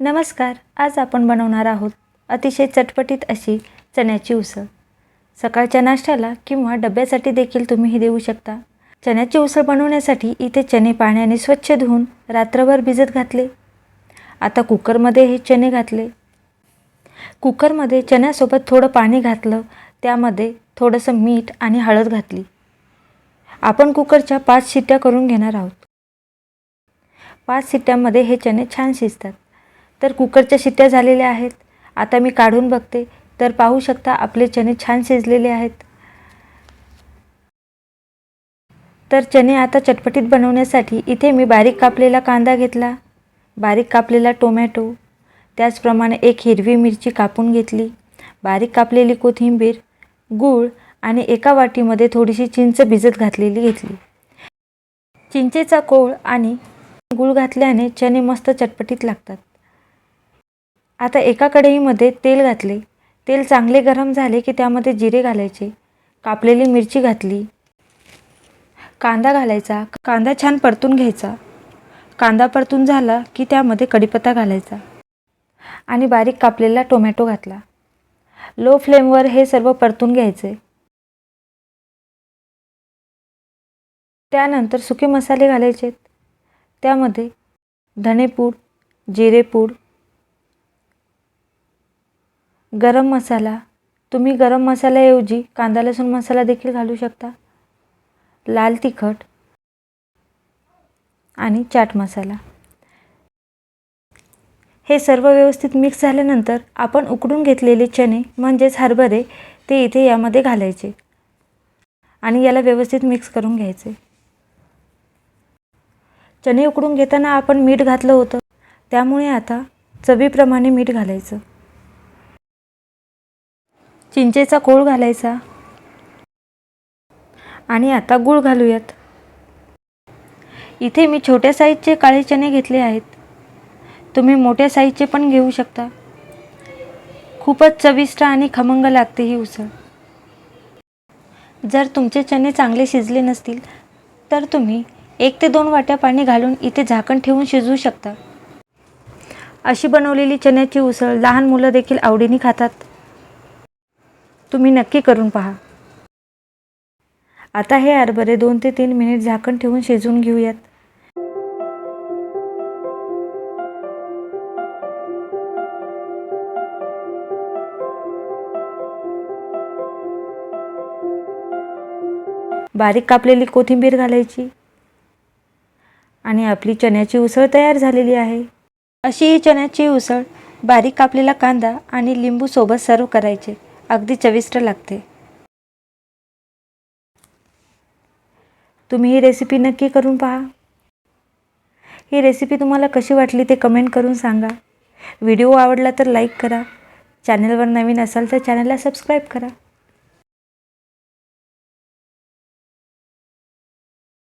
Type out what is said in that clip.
नमस्कार आज आपण बनवणार आहोत अतिशय चटपटीत अशी चण्याची उसळ. सकाळच्या नाश्त्याला किंवा डब्यासाठी देखील तुम्ही ही देऊ शकता. चण्याची उसळ बनवण्यासाठी इथे चणे पाण्याने स्वच्छ धुवून रात्रभर भिजत घातले. आता कुकरमध्ये हे चणे घातले. कुकरमध्ये चण्यासोबत थोडं पाणी घातलं त्यामध्ये थोडंसं मीठ आणि हळद घातली. आपण कुकरच्या पाच शिट्ट्या करून घेणार आहोत. पाच शिट्ट्यामध्ये हे चणे छान शिजतात. तर कुकरच्या शिट्ट्या झालेल्या आहेत. आता मी काढून बघते. तर पाहू शकता आपले चणे छान शिजलेले आहेत. तर चणे आता चटपटीत बनवण्यासाठी इथे मी बारीक कापलेला कांदा घेतला. बारीक कापलेला टोमॅटो. त्याचप्रमाणे एक हिरवी मिरची कापून घेतली. बारीक कापलेली कोथिंबीर गूळ आणि एका वाटीमध्ये थोडीशी चिंच भिजत घातलेली घेतली. चिंचेचा कोळ आणि गूळ घातल्याने चणे मस्त चटपटीत लागतात. आता एका कढईमध्ये तेल घातले. तेल चांगले गरम झाले की त्यामध्ये जिरे घालायचे. कापलेली मिरची घातली. कांदा घालायचा. कांदा छान परतून घ्यायचा. कांदा परतून झाला की त्यामध्ये कढीपत्ता घालायचा. आणि बारीक कापलेला टोमॅटो घातला. लो फ्लेमवर हे सर्व परतून घ्यायचे. त्यानंतर सुके मसाले घालायचे त्यामध्ये धणेपूड जिरेपूड गरम मसाला. तुम्ही गरम मसाल्याऐवजी कांदा लसूण मसाला देखील घालू शकता. लाल तिखट आणि चाट मसाला. हे सर्व व्यवस्थित मिक्स झाल्यानंतर आपण उकडून घेतलेले चणे म्हणजेच हरभरे ते इथे यामध्ये घालायचे आणि याला व्यवस्थित मिक्स करून घ्यायचे. चणे उकडून घेताना आपण मीठ घातलं होतं. त्यामुळे आता चवीप्रमाणे मीठ घालायचं. चिंचेचा कोळ घालायचा. आणि आता गूळ घालूयात. इथे मी छोट्या साईजचे काळे चणे घेतले आहेत. तुम्ही मोठ्या साईजचे पण घेऊ शकता. खूपच चविष्ट आणि खमंग लागते ही उसळ. जर तुमचे चणे चांगले शिजले नसतील तर तुम्ही एक ते दोन वाट्या पाणी घालून इथे झाकण ठेवून शिजवू शकता. अशी बनवलेली चण्याची उसळ लहान मुलं देखील आवडीने खातात. तुम्ही नक्की करून पहा. आता हे हरभरे दोन ते तीन मिनिट झाकण ठेवून शिजवून घेऊयात. बारीक कापलेली कोथिंबीर घालायची. आणि आपली चण्याची उसळ तयार झालेली आहे. अशी ही चण्याची उसळ बारीक कापलेला कांदा आणि लिंबू सोबत सर्व करायचे. अगदी चविष्ट लागते. तुम्ही ही रेसिपी नक्की करून पहा. ही रेसिपी तुम्हाला कशी वाटली ते कमेंट करून सांगा. व्हिडिओ आवडला तर लाईक करा. चॅनलवर नवीन असाल तर चॅनलला सबस्क्राईब करा.